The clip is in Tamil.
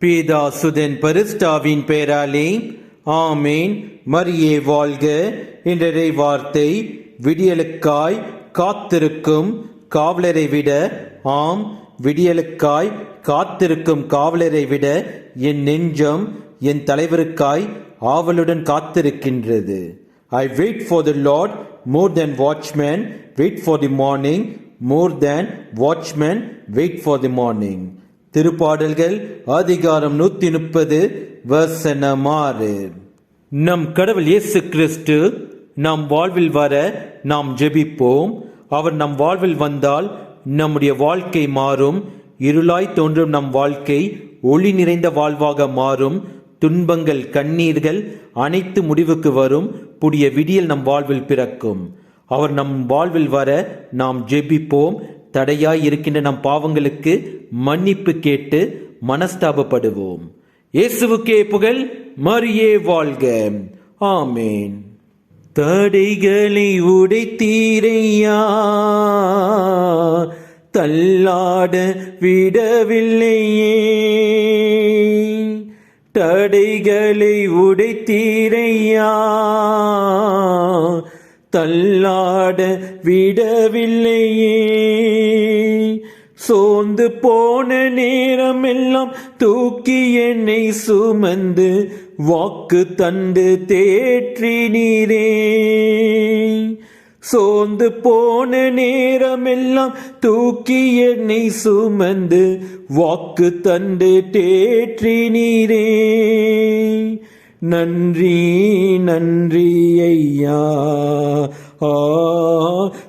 பீதா சுதன் பரிஸ்டாவின் பெயராலே ஆமேன். மரியே வாழ்க. என்ற வார்த்தை விடியலுக்காய் காத்திருக்கும் காவலரை விட ஆம் விடியலுக்காய் காத்திருக்கும் காவலரை விட என் நெஞ்சம் என் தலைவருக்காய் ஆவலுடன் காத்திருக்கின்றது. I wait for the Lord more than watchman wait for the morning more than watchman wait for the morning திருப்பாடல்கள் அதிகாரம் நூற்றி முப்பது வசனமாறு. நம் கடவுள் இயேசு கிறிஸ்து நம் வாழ்வில் வர நாம் ஜெபிப்போம். அவர் நம் வாழ்வில் வந்தால் நம்முடைய வாழ்க்கை மாறும். இருளாய் தோன்றும் நம் வாழ்க்கை ஒளி நிறைந்த வாழ்வாக மாறும். துன்பங்கள் கண்ணீர்கள் அனைத்து முடிவுக்கு வரும். புதிய விடியல் நம் வாழ்வில் பிறக்கும். அவர் நம் வாழ்வில் வர நாம் ஜெபிப்போம். தடையாய் இருக்கின்ற நம் பாவங்களுக்கு மன்னிப்பு கேட்டு மனஸ்தாபப்படுவோம். இயேசுவுக்கே புகழ் மரியே வாழ்க. ஆமேன். தடைகளை உடைத்தீரையா? தள்ளாட விடவில்லையே. தடைகளை உடைத்தீரையா? தள்ளாட விடவில்லையே. சோர்ந்து போன நேரமெல்லாம் தூக்கி என்னை சுமந்து வாக்கு தந்து தேற்றி நீரே. சோர்ந்து போன நேரமெல்லாம் தூக்கி என்னை சுமந்து வாக்கு தந்து தேற்றி நீரே. நன்றி நன்றி ஐயா. ஆ.